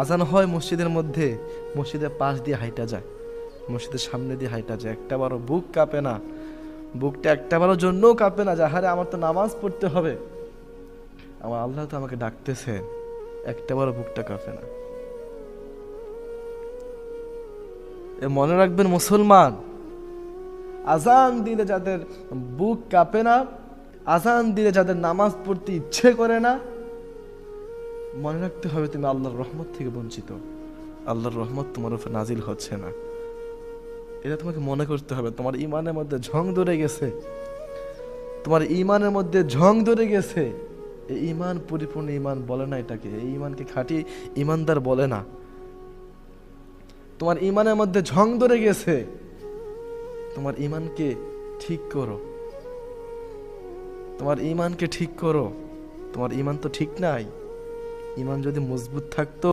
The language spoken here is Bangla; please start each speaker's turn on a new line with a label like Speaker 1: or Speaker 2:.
Speaker 1: আজান হয় মসজিদের মধ্যে, মসজিদের পাশ দিয়ে হাইটা যায়, মসজিদের সামনে দিয়ে হাইটা যায়। একটা বারো বুক কাঁপে না, বুকটা একটা বারো জন্যও কাঁপে না যাহারে আমার তো নামাজ পড়তে হবে। আমার আল্লাহ তো আমাকে ডাকতেছে একটা বারো বুকটা কাঁপে না। এ মনে রাখবেন মুসলমান, আজান দিলে যাদের বুক কাঁপে না, আজান দিলে যাদের নামাজ পড়তে ইচ্ছে করে না মনে রাখতে হবে তুমি আল্লাহর রহমত থেকে বঞ্চিত। আল্লাহর রহমত তোমার উপর নাজিল হচ্ছে না। এটা তোমাকে মনে করতে হবে। তোমার ইমানের মধ্যে ঝং ধরে গেছে। তোমার ইমানের মধ্যে ঝং ধরে গেছে। এই ইমান, পরিপূর্ণ ইমান বলে না এটাকে। এই ইমানকে খাঁটি ইমানদার বলে না। তোমার ইমানের মধ্যে ঝং ধরে গেছে। তোমার ইমানকে ঠিক করো। তোমার ইমানকে ঠিক করো। তোমার ইমান তো ঠিক নাই। ইমান যদি মজবুত থাকতো